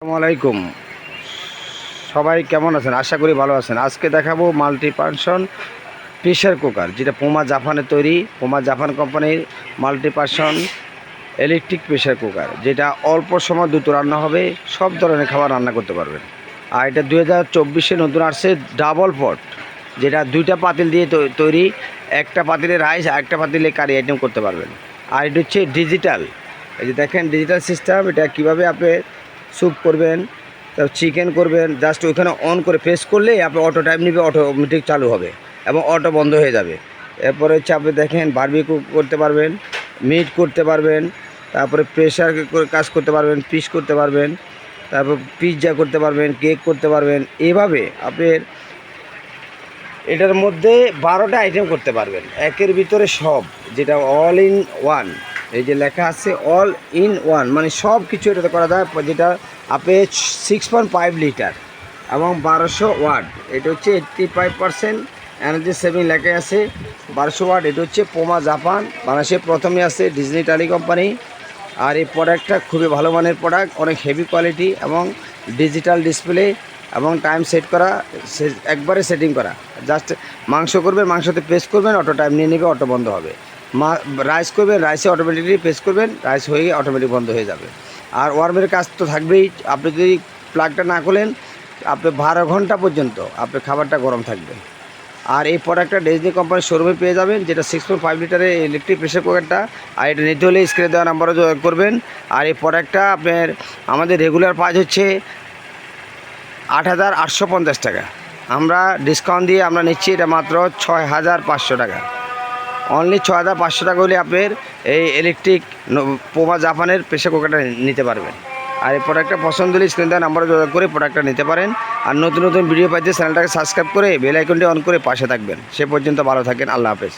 আসসালামু আলাইকুম। সবাই কেমন আছেন? আশা করি ভালো আছেন। আজকে দেখাবো মাল্টি পার্সন প্রেশার কুকার, যেটা পোমা জাপানের তৈরি। পোমা জাপান কোম্পানির multi person electric pressure cooker যেটা অল্প সময় দ্রুত রান্না হবে, সব ধরনের খাবার রান্না করতে পারবেন। আর এটা দুই হাজার চব্বিশে নতুন আসছে ডাবল পট যেটা দুইটা পাতিল দিয়ে তৈরি। একটা পাতিলে রাইস আর একটা পাতিলে কারি আইটেম করতে পারবেন। আর এটা হচ্ছে ডিজিটাল এই যে দেখেন ডিজিটাল সিস্টেম এটা কীভাবে আপনি স্যুপ করবেন, তারপর চিকেন করবেন জাস্ট ওইখানে অন করে প্রেস করলেই আপনি অটো টাইম নিবে অটোমেটিক চালু হবে এবং অটো বন্ধ হয়ে যাবে। এরপরে হচ্ছে আপনি দেখেন বারবিকিউ করতে পারবেন মিট করতে পারবেন, তারপরে প্রেশার কাজ করতে পারবেন পিস করতে পারবেন, তারপর পিৎজা করতে পারবেন কেক করতে পারবেন, এভাবে আপনার এটার মধ্যে বারোটা আইটেম করতে পারবেন। একের ভিতরে সব, যেটা অল ইন ওয়ান এই যে লেখা আছে অল ইন ওয়ান মানে সব কিছু এটাতে করা যায়, যেটা আপনি সিক্স পয়েন্ট ফাইভ লিটার এবং বারোশো ওয়াট। এটা হচ্ছে eighty five percent energy saving লেখা আছে। বারোশো ওয়াট, এটা হচ্ছে পোমা জাপান বাংলাদেশে প্রথমে আছে ডিজনি টালি কোম্পানি আর এই প্রোডাক্টটা খুবই ভালো মানের প্রোডাক্ট অনেক হেভি কোয়ালিটি এবং ডিজিটাল ডিসপ্লে এবং টাইম সেট করা একবারে সেটিং করা। জাস্ট মাংস করবেন, মাংসতে প্রেস করবেন, অটো টাইম নিয়ে নেবে, অটো বন্ধ হবে। মা রাইস করবেন রাইসে অটোমেটিকলি প্রেস করবেন রাইস হয়ে গিয়ে অটোমেটিক বন্ধ হয়ে যাবে। আর ওয়ার্মের কাজ তো থাকবেই, আপনি যদি প্লাগটা না খোলেন, আপনি বারো ঘণ্টা পর্যন্ত আপনার খাবারটা গরম থাকবে। আর এই প্রোডাক্টটা ডিজনি কোম্পানির শোরুমে পেয়ে যাবেন, যেটা সিক্স পয়েন্ট ফাইভ লিটারের ইলেকট্রিক প্রেশার কুকারটা আর এটা নিতে হলে স্ক্রিনে দেওয়া নাম্বারও যোগাযোগ করবেন। আর এই প্রোডাক্টটা আপনার, আমাদের রেগুলার প্রাইস হচ্ছে আট হাজার আটশো পঞ্চাশ টাকা। আমরা ডিসকাউন্ট দিয়ে আমরা নিচ্ছি এটা মাত্র ছয় হাজার পাঁচশো টাকা। অনলি ছ হাজার পাঁচশো টাকা হলে আপনার এই ইলেকট্রিক পোমা জাপানের প্রেশার কুকারটা নিতে পারবেন। আর এই প্রোডাক্টটা পছন্দ হলে স্ক্রিন দেওয়া নাম্বারে যোগাযোগ করে প্রোডাক্টটা নিতে পারেন। আর নতুন নতুন ভিডিও পাইতে চ্যানেলটাকে সাবস্ক্রাইব করে বেল আইকনটি অন করে পাশে থাকবেন। সে পর্যন্ত ভালো থাকেন, আল্লাহ হাফেজ।